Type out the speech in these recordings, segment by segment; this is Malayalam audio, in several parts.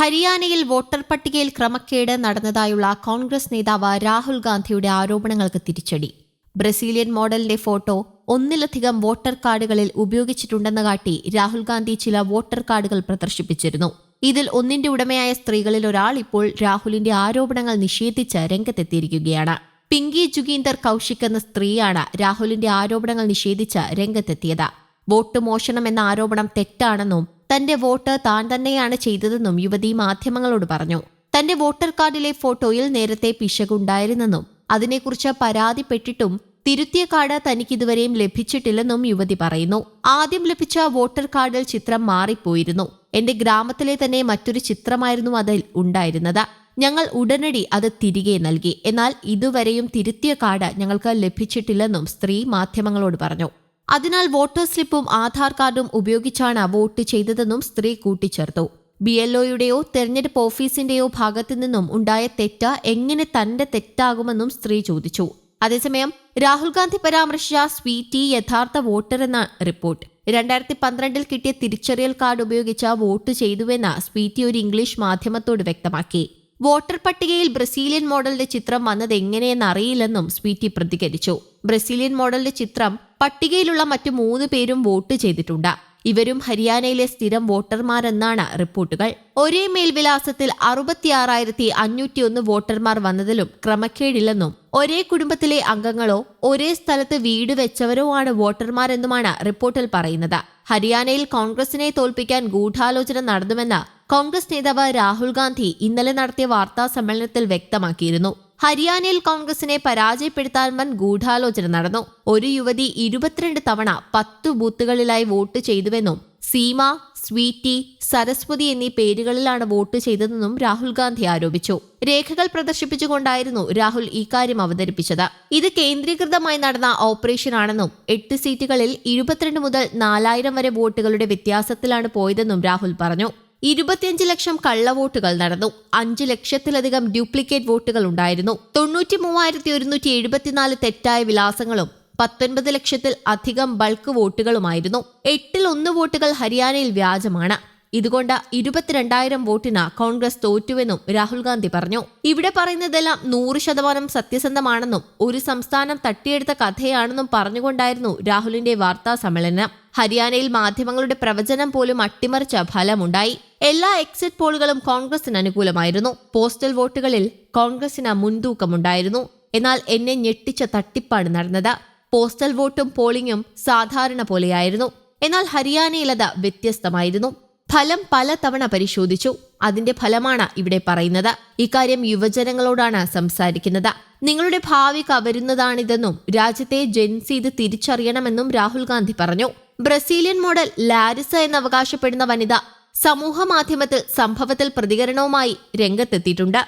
ഹരിയാനയിൽ വോട്ടർ പട്ടികയിൽ ക്രമക്കേട് നടന്നതായുള്ള കോൺഗ്രസ് നേതാവ് രാഹുൽ ഗാന്ധിയുടെ ആരോപണങ്ങൾക്ക് തിരിച്ചടി. ബ്രസീലിയൻ മോഡലിന്റെ ഫോട്ടോ ഒന്നിലധികം വോട്ടർ കാർഡുകളിൽ ഉപയോഗിച്ചിട്ടുണ്ടെന്ന് കാട്ടി രാഹുൽ ഗാന്ധി ചില വോട്ടർ കാർഡുകൾ പ്രദർശിപ്പിച്ചിരുന്നു. ഇതിൽ ഒന്നിന്റെ ഉടമയായ സ്ത്രീകളിൽ ഒരാൾ ഇപ്പോൾ രാഹുലിന്റെ ആരോപണങ്ങൾ നിഷേധിച്ച് രംഗത്തെത്തിയിരിക്കുകയാണ്. പിങ്കി ജുഗീന്ദർ കൌശിക് എന്ന സ്ത്രീയാണ് രാഹുലിന്റെ ആരോപണങ്ങൾ നിഷേധിച്ച് രംഗത്തെത്തിയത്. വോട്ട് മോഷണം എന്ന ആരോപണം തെറ്റാണെന്നും തന്റെ വോട്ട് താൻ തന്നെയാണ് ചെയ്തതെന്നും യുവതി മാധ്യമങ്ങളോട് പറഞ്ഞു. തന്റെ വോട്ടർ കാർഡിലെ ഫോട്ടോയിൽ നേരത്തെ പിശകുണ്ടായിരുന്നെന്നും അതിനെക്കുറിച്ച് പരാതിപ്പെട്ടിട്ടും തിരുത്തിയ കാർഡ് തനിക്കിതുവരെയും ലഭിച്ചിട്ടില്ലെന്നും യുവതി പറയുന്നു. ആദ്യം ലഭിച്ച വോട്ടർ കാർഡിൽ ചിത്രം മാറിപ്പോയിരുന്നു. എന്റെ ഗ്രാമത്തിലെ തന്നെ മറ്റൊരു ചിത്രമായിരുന്നു അതിൽ ഉണ്ടായിരുന്നത്. ഞങ്ങൾ ഉടനടി അത് തിരികെ നൽകി. എന്നാൽ ഇതുവരെയും തിരുത്തിയ കാർഡ് ഞങ്ങൾക്ക് ലഭിച്ചിട്ടില്ലെന്നും സ്ത്രീ മാധ്യമങ്ങളോട് പറഞ്ഞു. അതിനാൽ വോട്ടർ സ്ലിപ്പും ആധാർ കാർഡും ഉപയോഗിച്ചാണ് വോട്ട് ചെയ്തതെന്നും സ്ത്രീ കൂട്ടിച്ചേർത്തു. ബി എൽ ഒയുടെയോ തെരഞ്ഞെടുപ്പ് ഓഫീസിന്റെയോ ഭാഗത്തു നിന്നും ഉണ്ടായ തെറ്റ് എങ്ങനെ തന്റെ തെറ്റാകുമെന്നും സ്ത്രീ ചോദിച്ചു. അതേസമയം രാഹുൽ ഗാന്ധി പരാമർശിച്ച സ്വീറ്റി യഥാർത്ഥ വോട്ടർ എന്ന റിപ്പോർട്ട്. രണ്ടായിരത്തി പന്ത്രണ്ടിൽ കിട്ടിയ തിരിച്ചറിയൽ കാർഡ് ഉപയോഗിച്ച് വോട്ട് ചെയ്തുവെന്ന് സ്വീറ്റി ഒരു ഇംഗ്ലീഷ് മാധ്യമത്തോട് വ്യക്തമാക്കി. വോട്ടർ പട്ടികയിൽ ബ്രസീലിയൻ മോഡലിന്റെ ചിത്രം വന്നത് എങ്ങനെയെന്ന് അറിയില്ലെന്നും സ്വീറ്റി പ്രതികരിച്ചു. ബ്രസീലിയൻ മോഡലിന്റെ ചിത്രം പട്ടികയിലുള്ള മറ്റു മൂന്ന് പേരും വോട്ട് ചെയ്തിട്ടുണ്ട്. ഇവരും ഹരിയാനയിലെ സ്ഥിരം വോട്ടർമാരെന്നാണ് റിപ്പോർട്ടുകൾ. ഒരേ മേൽവിലാസത്തിൽ അറുപത്തിയാറായിരത്തി അഞ്ഞൂറ്റിയൊന്ന് വോട്ടർമാർ വന്നതിലും ക്രമക്കേടില്ലെന്നും ഒരേ കുടുംബത്തിലെ അംഗങ്ങളോ ഒരേ സ്ഥലത്ത് വീട് വെച്ചവരോ ആണ് വോട്ടർമാരെന്നുമാണ് റിപ്പോർട്ടിൽ പറയുന്നത്. ഹരിയാനയിൽ കോൺഗ്രസിനെ തോൽപ്പിക്കാൻ ഗൂഢാലോചന നടന്നുവെന്ന് കോൺഗ്രസ് നേതാവ് രാഹുൽ ഗാന്ധി ഇന്നലെ നടത്തിയ വാർത്താ സമ്മേളനത്തിൽ വ്യക്തമാക്കിയിരുന്നു. ഹരിയാനയിൽ കോൺഗ്രസിനെ പരാജയപ്പെടുത്താൻ വൻ ഗൂഢാലോചന നടന്നു. ഒരു യുവതി ഇരുപത്തിരണ്ട് തവണ പത്തു ബൂത്തുകളിലായി വോട്ട് ചെയ്തുവെന്നും സീമ സ്വീറ്റി സരസ്വതി എന്നീ പേരുകളിലാണ് വോട്ട് ചെയ്തതെന്നും രാഹുൽ ഗാന്ധി ആരോപിച്ചു. രേഖകൾ പ്രദർശിപ്പിച്ചുകൊണ്ടായിരുന്നു രാഹുൽ ഇക്കാര്യം അവതരിപ്പിച്ചത്. ഇത് കേന്ദ്രീകൃതമായി നടന്ന ഓപ്പറേഷനാണെന്നും എട്ട് സീറ്റുകളിൽ ഇരുപത്തിരണ്ട് മുതൽ നാലായിരം വരെ വോട്ടുകളുടെ വ്യത്യാസത്തിലാണ് പോയതെന്നും രാഹുൽ പറഞ്ഞു. ഇരുപത്തിയഞ്ച് ലക്ഷം കള്ളവോട്ടുകൾ നടന്നു. അഞ്ച് ലക്ഷത്തിലധികം ഡ്യൂപ്ലിക്കേറ്റ് വോട്ടുകൾ ഉണ്ടായിരുന്നു. തൊണ്ണൂറ്റി മൂവായിരത്തി ഒരുന്നൂറ്റി എഴുപത്തിനാല് തെറ്റായ വിലാസങ്ങളും പത്തൊൻപത് ലക്ഷത്തിൽ അധികം ബൾക്ക് വോട്ടുകളുമായിരുന്നു. എട്ടിൽ ഒന്ന് വോട്ടുകൾ ഹരിയാനയിൽ വ്യാജമാണ്. ഇതുകൊണ്ട് ഇരുപത്തിരണ്ടായിരം വോട്ടിന് കോൺഗ്രസ് തോറ്റുവെന്നും രാഹുൽ ഗാന്ധി പറഞ്ഞു. ഇവിടെ പറയുന്നതെല്ലാം നൂറ് ശതമാനം സത്യസന്ധമാണെന്നും ഒരു സംസ്ഥാനം തട്ടിയെടുത്ത കഥയാണെന്നും പറഞ്ഞുകൊണ്ടായിരുന്നു രാഹുലിന്റെ വാർത്താ സമ്മേളനം. ഹരിയാനയിൽ മാധ്യമങ്ങളുടെ പ്രവചനം പോലും അട്ടിമറിച്ച ഫലമുണ്ടായി. എല്ലാ എക്സിറ്റ് പോളുകളും കോൺഗ്രസിന് അനുകൂലമായിരുന്നു. പോസ്റ്റൽ വോട്ടുകളിൽ കോൺഗ്രസിന് മുൻതൂക്കമുണ്ടായിരുന്നു. എന്നാൽ എന്നെ ഞെട്ടിച്ച തട്ടിപ്പാണ് നടന്നത്. പോസ്റ്റൽ വോട്ടും പോളിംഗും സാധാരണ പോലെയായിരുന്നു. എന്നാൽ ഹരിയാനയിലത് വ്യത്യസ്തമായിരുന്നു. ഫലം പലതവണ പരിശോധിച്ചു. അതിന്റെ ഫലമാണ് ഇവിടെ പറയുന്നത്. ഇക്കാര്യം യുവജനങ്ങളോടാണ് സംസാരിക്കുന്നത്. നിങ്ങളുടെ ഭാവി കവരുന്നതാണിതെന്നും രാജ്യത്തെ ജെൻസി ഇത് തിരിച്ചറിയണമെന്നും രാഹുൽ ഗാന്ധി പറഞ്ഞു. ബ്രസീലിയൻ മോഡൽ ലാരിസ എന്ന് അവകാശപ്പെടുന്ന വനിത സമൂഹ മാധ്യമത്തിൽ സംഭവത്തിൽ പ്രതികരണവുമായി രംഗത്തെത്തിയിട്ടുണ്ട്.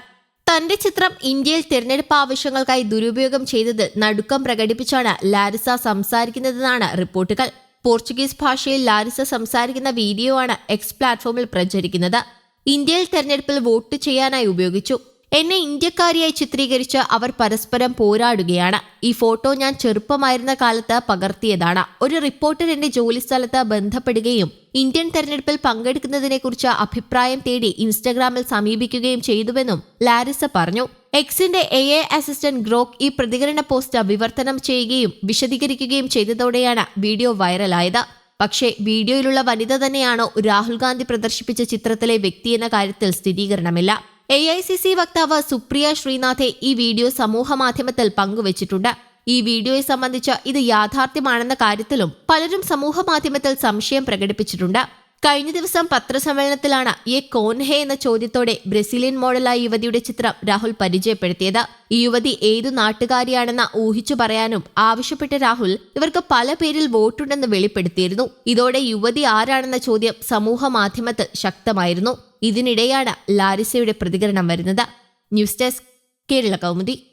തന്റെ ചിത്രം ഇന്ത്യയിൽ തിരഞ്ഞെടുപ്പ് ആവശ്യങ്ങൾക്കായി ദുരുപയോഗം ചെയ്തത് നടുക്കം പ്രകടിപ്പിച്ചാണ് ലാരിസ സംസാരിക്കുന്നതെന്നാണ് റിപ്പോർട്ടുകൾ. പോർച്ചുഗീസ് ഭാഷയിൽ ലാരിസ സംസാരിക്കുന്ന വീഡിയോ ആണ് എക്സ് പ്ലാറ്റ്ഫോമിൽ പ്രചരിക്കുന്നത്. ഇന്ത്യയിൽ തെരഞ്ഞെടുപ്പിൽ വോട്ട് ചെയ്യാനായി ഉപയോഗിച്ചു. എന്നെ ഇന്ത്യക്കാരിയായി ചിത്രീകരിച്ച് അവർ പരസ്പരം പോരാടുകയാണ്. ഈ ഫോട്ടോ ഞാൻ ചെറുപ്പമായിരുന്ന കാലത്ത് പകർത്തിയതാണ്. ഒരു റിപ്പോർട്ടർ എന്റെ ജോലിസ്ഥലത്ത് ബന്ധപ്പെടുകയും ഇന്ത്യൻ തെരഞ്ഞെടുപ്പിൽ പങ്കെടുക്കുന്നതിനെക്കുറിച്ച് അഭിപ്രായം തേടി ഇൻസ്റ്റഗ്രാമിൽ സമീപിക്കുകയും ചെയ്തുവെന്നും ലാരിസ പറഞ്ഞു. എക്സിന്റെ എ എ അസിസ്റ്റന്റ് ഗ്രോക്ക് ഈ പ്രതികരണ പോസ്റ്റ് വിവർത്തനം ചെയ്യുകയും വിശദീകരിക്കുകയും ചെയ്തതോടെയാണ് വീഡിയോ വൈറലായത്. പക്ഷേ വീഡിയോയിലുള്ള വനിത തന്നെയാണോ രാഹുൽ ഗാന്ധി പ്രദർശിപ്പിച്ച ചിത്രത്തിലെ വ്യക്തി എന്ന കാര്യത്തിൽ സ്ഥിരീകരണമില്ല. എ ഐ സി സി വക്താവ് സുപ്രിയ ശ്രീനാഥെ ഈ വീഡിയോ സമൂഹ മാധ്യമത്തിൽ പങ്കുവച്ചിട്ടുണ്ട്. ഈ വീഡിയോയെ സംബന്ധിച്ച് ഇത് യാഥാർത്ഥ്യമാണെന്ന കാര്യത്തിലും പലരും സമൂഹ മാധ്യമത്തിൽ സംശയം പ്രകടിപ്പിച്ചിട്ടുണ്ട്. കഴിഞ്ഞ ദിവസം പത്രസമ്മേളനത്തിലാണ് എ കോൻഹെ എന്ന ചോദ്യത്തോടെ ബ്രസീലിയൻ മോഡലായ യുവതിയുടെ ചിത്രം രാഹുൽ പരിചയപ്പെടുത്തിയത്. ഈ യുവതി ഏതു നാട്ടുകാരിയാണെന്ന് ഊഹിച്ചു പറയാനും ആവശ്യപ്പെട്ട രാഹുൽ ഇവർക്ക് പല പേരിൽ വോട്ടുണ്ടെന്ന് വെളിപ്പെടുത്തിയിരുന്നു. ഇതോടെ യുവതി ആരാണെന്ന ചോദ്യം സമൂഹ മാധ്യമത്തിൽ ശക്തമായിരുന്നു. ഇതിനിടെയാണ് ലാരിസയുടെ പ്രതികരണം വരുന്നത്. News desk Kerala Kaumudi.